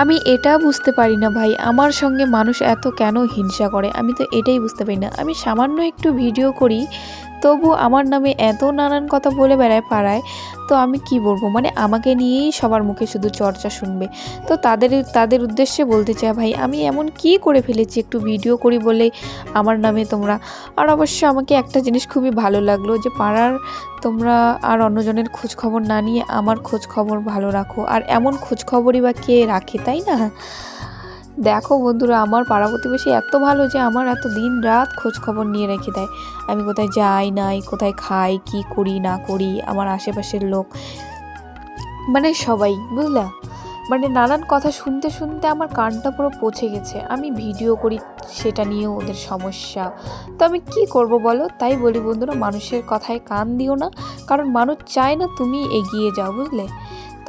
আমি এটা বুঝতে পারি না ভাই। আমার সঙ্গে মানুষ এত কেন হিংসা করে? আমি তো এটাই বুঝতে পারি না। আমি সামান্য একটু ভিডিও করি তবু আমার নামে এত নানান কথা বলে বেড়ায় পাড়ায়, তো আমি কি বলব? মানে আমাকে নিয়েই সবার মুখে শুধু চর্চা শুনবে। তো তাদের তাদের উদ্দেশ্যে বলতে চাই ভাই, আমি এমন কি করে ফেলেছি একটু ভিডিও করি বলে আমার নামে তোমরা? আর অবশ্য আমাকে একটা জিনিস খুবই ভালো লাগল যে পাড়ার তোমরা আর অন্যজনের খবর না নিয়ে আমার খবর ভালো রাখো। আর এমন খবরই বা কে রাখে, তাই না? দেখো বন্ধুরা, আমার পাড়া প্রতিবেশী এত ভালো যে আমার এত দিন রাত খোঁজ খবর নিয়ে রেখে দেয়। আমি কোথায় যাই নাই, কোথায় খাই, কি করি, না করি, আমার আশেপাশের লোক মানে সবাই, বুঝলা? মানে নানান কথা শুনতে শুনতে আমার কানটা পুরো পচে গেছে। আমি ভিডিও করি, সেটা নিয়েও ওদের সমস্যা। তো আমি কি করব বলো? তাই বলি বন্ধুরা, মানুষের কথায় কান দিও না, কারণ মানুষ চায় না তুমি এগিয়ে যাও, বুঝলে?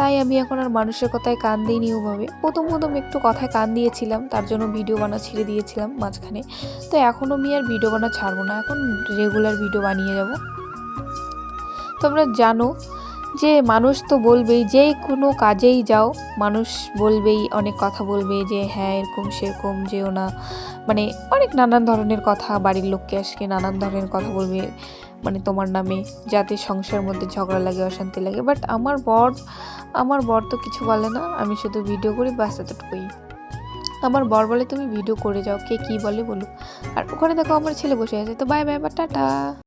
তাই আমি এখন আর মানুষের কথায় কান দিইনি ওভাবে। প্রথম প্রথম একটু কথায় কান দিয়েছিলাম, তার জন্য ভিডিও বানা ছেড়ে দিয়েছিলাম মাঝখানে। তো এখনও আমি আর ভিডিও বানা ছাড়বো না, এখন রেগুলার ভিডিও বানিয়ে যাব। তোমরা জানো যে মানুষ তো বলবেই, যে কোনো কাজেই যাও, মানুষ বলবেই, অনেক কথা বলবে যে হ্যাঁ এরকম সেরকম, যেও না। মানে অনেক নানান ধরনের কথা বাড়ির লোককে আসকে নানান ধরনের কথা বলবে। মানে তোমার নামে যাতে সংসারের মধ্যে ঝগড়া লাগে, অশান্তি লাগে। বাট আমার বর আমার বর তো কিছু বলে না, আমি শুধু ভিডিও করি, ব্যাস এতটুকুই। আমার বর বলে, তুমি ভিডিও করে যাও, কে কী বলে বলো আর ওখানে দেখো আমার ছেলে বসে আছে। তো বাই বাই বা টাটা।